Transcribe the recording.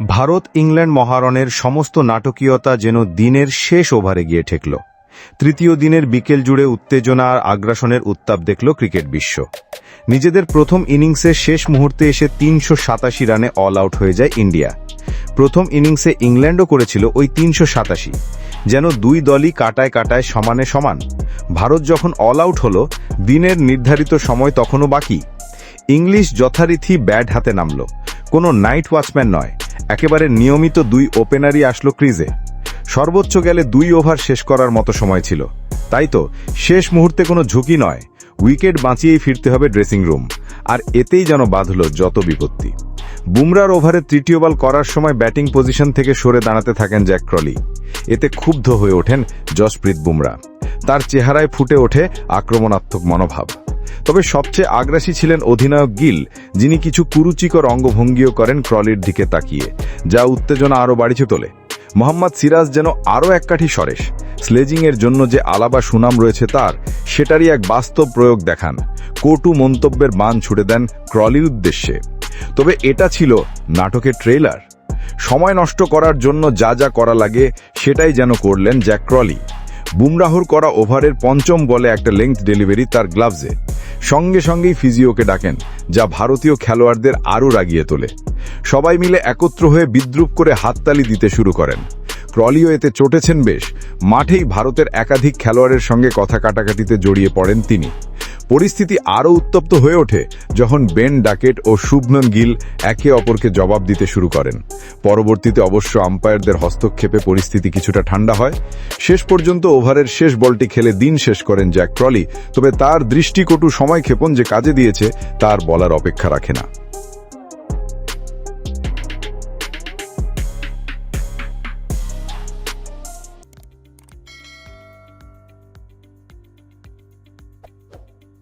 Bharat England মহারণের সমস্ত নাটকীয়তা যেন দিনের শেষ ওভারে গিয়ে ঠেকল। তৃতীয় দিনের বিকেল জুড়ে উত্তেজনা আর আগ্রাসনের উত্তাপ দেখল ক্রিকেট বিশ্ব। নিজেদের প্রথম ইনিংসের শেষ মুহূর্তে এসে তিনশো সাতাশি রানে অল আউট হয়ে যায় ইন্ডিয়া। প্রথম ইনিংসে ইংল্যান্ডও করেছিল ওই তিনশো সাতাশি, যেন দুই দলই কাটায় কাটায় সমানে সমান। ভারত যখন অল আউট হল, দিনের নির্ধারিত সময় তখনও বাকি। ইংলিশ যথারীতি ব্যাট হাতে নামল। কোনো নাইট ওয়াচম্যান নয়। একেবারে নিয়মিত দুই ওপেনারই আসলো ক্রিজে। সর্বোচ্চ গেলে দুই ওভার শেষ করার মতো সময় ছিল। তাই তো, শেষ মুহূর্তে কোনো ঝুঁকি নয়। উইকেট বাঁচিয়েই ফিরতে হবে ড্রেসিং রুম। আর এতেই যেন বাঁধল যত বিপত্তি। বুমরার ওভারে তৃতীয় বল করার সময় ব্যাটিং পজিশন থেকে সরে দাঁড়াতে থাকেন জ্যাক ক্রলি। এতে ক্ষুব্ধ হয়ে ওঠেন জসপ্রীত বুমরা। তার চেহারায় ফুটে ওঠে আক্রমণাত্মক মনোভাব। তবে সবচেয়ে আগ্রাসী ছিলেন অধিনায়ক গিল, যিনি কিছু কুরুচিকর অঙ্গভঙ্গিও করেন ক্রলির দিকে তাকিয়ে, যা উত্তেজনা আরও বাড়িয়ে তোলে। মোহাম্মদ সিরাজ যেন আরও এক কাঠি সরেশ। স্লেজিংয়ের জন্য যে আলাবা সুনাম রয়েছে তার, সেটারই এক বাস্তব প্রয়োগ দেখান। কটু মন্তব্যের মান ছুড়ে দেন ক্রলির উদ্দেশ্যে। তবে এটা ছিল নাটকের ট্রেলার সময় নষ্ট করার জন্য যা যা করা লাগে, সেটাই যেন করলেন জ্যাক ক্রলি বুমরাহুর করা ওভারের পঞ্চম বলে একটা লেংথ ডেলিভারি তার গ্লাভসে। সঙ্গে সঙ্গেই ফিজিওকে ডাকেন, যা ভারতীয় খেলোয়াড়দের আরও রাগিয়ে তোলে। সবাই মিলে একত্র হয়ে বিদ্রুপ করে হাততালি দিতে শুরু করেন। ক্রলিও এতে চটেছেন বেশ, মাঠেই ভারতের একাধিক খেলোয়াড়ের সঙ্গে কথা কাটাকাটিতে জড়িয়ে পড়েন তিনি। পরিস্থিতি আরও উত্তপ্ত হয়ে ওঠে যখন বেন ডাকেট ও শুভনন গিল একে অপরকে জবাব দিতে শুরু করেন। পরবর্তীতে অবশ্য আম্পায়ারদের হস্তক্ষেপে পরিস্থিতি কিছুটা ঠান্ডা হয়। শেষ পর্যন্ত ওভারের শেষ বলটি খেলে দিন শেষ করেন জ্যাক ক্রলি, তবে তার দৃষ্টিকটু সময় ক্ষেপণ যে কাজে দিয়েছে, তার বলার অপেক্ষা রাখে না।